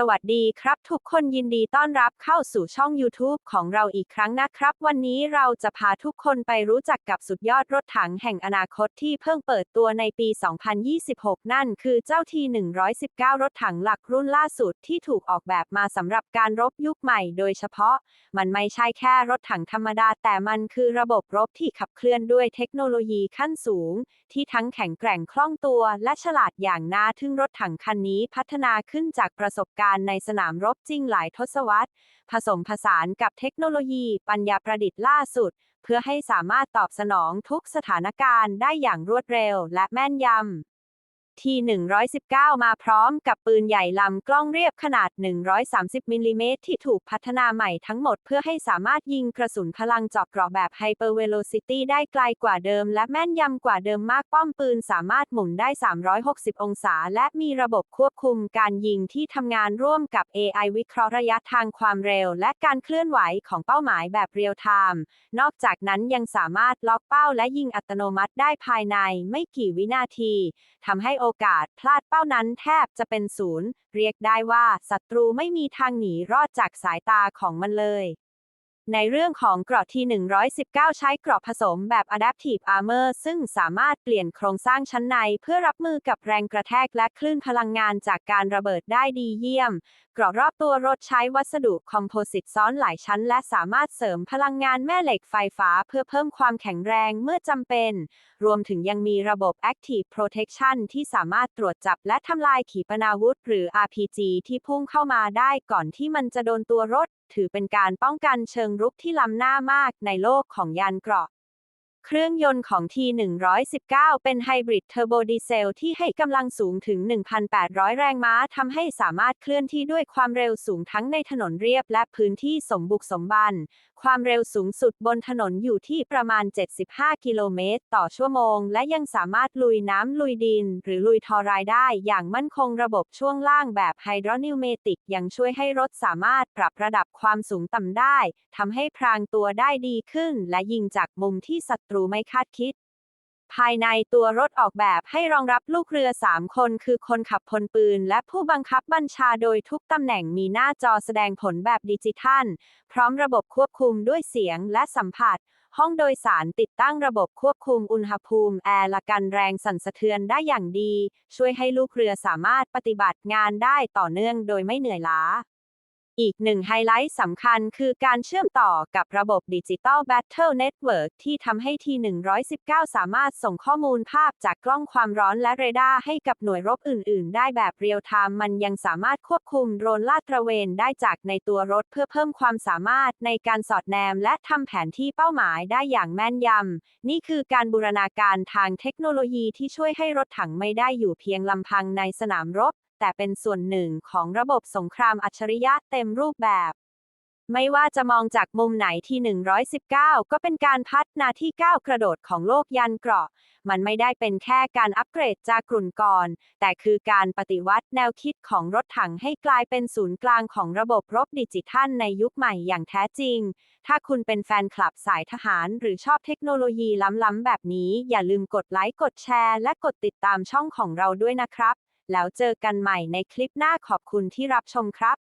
สวัสดีครับทุกคนยินดีต้อนรับเข้าสู่ช่อง YouTube ของเราอีกครั้งนะครับ วันนี้เราจะพาทุกคนไปรู้จักกับสุดยอดรถถังแห่งอนาคตที่เพิ่งเปิดตัวในปี 2026 นั่นคือเจ้าที119 รถถังหลักรุ่นล่าสุดที่ถูกออกแบบมาสำหรับการรบยุคใหม่ โดยเฉพาะ มันไม่ใช่แค่รถถังธรรมดา แต่มันคือระบบรบที่ขับเคลื่อนด้วยเทคโนโลยีขั้นสูง ที่ทั้งแข็งแกร่งคล่องตัว และฉลาดอย่างน่าทึ่งรถถังคันนี้พัฒนาขึ้นจากประสบการณ์ในสนามรบจริงหลายทศวรรษ ผสมผสานกับเทคโนโลยี ปัญญาประดิษฐ์ล่าสุด เพื่อให้สามารถตอบสนองทุกสถานการณ์ได้อย่างรวดเร็วและแม่นยำ ที่ 119 มาพร้อมกับปืนใหญ่ลำกล้องเรียบขนาด 130 มิลลิเมตรที่ถูกพัฒนาใหม่ทั้งหมดเพื่อให้สามารถยิงกระสุนพลังเจาะเกราะแบบ Hyper Velocity ได้ไกลกว่าเดิม และแม่นยำกว่าเดิมมากป้อมปืนสามารถหมุนได้ 360 องศา และมีระบบควบคุมการยิงที่ทำงานร่วมกับ AI วิเคราะห์ระยะทางความเร็ว และการเคลื่อนไหวของเป้าหมายแบบเรียลไทม์นอกจากนั้นยังสามารถล็อกเป้าและยิงอัตโนมัติได้ภายในไม่กี่วินาทีทำให้โโอกาสพลาดเป้านั้นแทบจะเป็นศูนย์ เรียกได้ว่าศัตรูไม่มีทางหนีรอดจากสายตาของมันเลย ในเรื่องของเกราะที่ 119 ใช้เกราะผสมแบบ Adaptive Armor ซึ่งสามารถเปลี่ยนโครงสร้างชั้นในเพื่อรับมือกับแรงกระแทกและคลื่นพลังงานจากการระเบิดได้ดีเยี่ยม เกราะรอบตัวรถใช้วัสดุคอมโพสิตซ้อนหลายชั้น และสามารถเสริมพลังงานแม่เหล็กไฟฟ้าเพื่อเพิ่มความแข็งแรงเมื่อจำเป็น รวมถึงยังมีระบบ Active Protection ที่สามารถตรวจจับและทำลายขีปนาวุธ หรือ RPG ที่พุ่งเข้ามาได้ก่อนที่มันจะโดนตัวรถถือเป็นการป้องกันเชิงรุกที่ล้ำหน้ามากในโลกของยานเกราะ เครื่องยนต์ของ T119 เป็นไฮบริดเทอร์โบดีเซลที่ให้กำลังสูงถึง 1,800 แรงม้าทำให้สามารถเคลื่อนที่ด้วยความเร็วสูงทั้งในถนนเรียบและพื้นที่สมบุกสมบัน ความเร็วสูงสุดบนถนนอยู่ที่ประมาณ 75 กิโลเมตร ต่อชั่วโมง และยังสามารถลุยน้ำลุยดิน หรือลุยทอรายได้อย่างมั่นคงระบบช่วงล่างแบบไฮดรอนิวเมติกยังช่วยให้รถสามารถปรับระดับความสูงต่ำได้ทำให้พรางตัวได้ดีขึ้น และยิงจากมุมที่ศัตรูไม่คาดคิด ภายในตัวรถออกแบบให้รองรับลูกเรือ 3 คน คือคนขับพลปืน และผู้บังคับบัญชาโดยทุกตำแหน่งมีหน้าจอแสดงผลแบบดิจิทัล พร้อมระบบควบคุมด้วยเสียงและสัมผัส ห้องโดยสารติดตั้งระบบควบคุมอุณหภูมิ แอร์และกันแรงสั่นสะเทือนได้อย่างดี ช่วยให้ลูกเรือสามารถปฏิบัติงานได้ต่อเนื่องโดยไม่เหนื่อยล้า อีกหนึ่งไฮไลท์สำคัญคือการเชื่อมต่อกับระบบดิจิตอล Battle Network ที่ทำให้ที 119 สามารถส่งข้อมูลภาพจากกล้องความร้อนและเรดาร์ให้กับหน่วยรบอื่น ๆ ได้แบบเรียลไทม์มันยังสามารถควบคุมโดรนลาดตระเวนได้จากในตัวรถเพื่อเพิ่มความสามารถในการสอดแนมและทำแผนที่เป้าหมายได้อย่างแม่นยำ นี่คือการบูรณาการทางเทคโนโลยีที่ช่วยให้รถถังไม่ได้อยู่เพียงลำพังในสนามรบ แต่เป็นส่วนหนึ่งของระบบสงครามอัจฉริยะเต็มรูปแบบ ไม่ว่าจะมองจากมุมไหนที่ 119 ก็เป็นการพัฒนาที่ก้าวกระโดดของโลกยันเกราะ มันไม่ได้เป็นแค่การอัปเกรดจากกลุ่นก่อน แต่คือการปฏิวัติแนวคิดของรถถังให้กลายเป็นศูนย์กลางของระบบรบดิจิทัลในยุคใหม่อย่างแท้จริง ถ้าคุณเป็นแฟนคลับสายทหารหรือชอบเทคโนโลยีล้ำๆแบบนี้ อย่าลืมกดไลค์กดแชร์ และกดติดตามช่องของเราด้วยนะครับ แล้วเจอกันใหม่ในคลิปหน้าขอบคุณที่รับชมครับ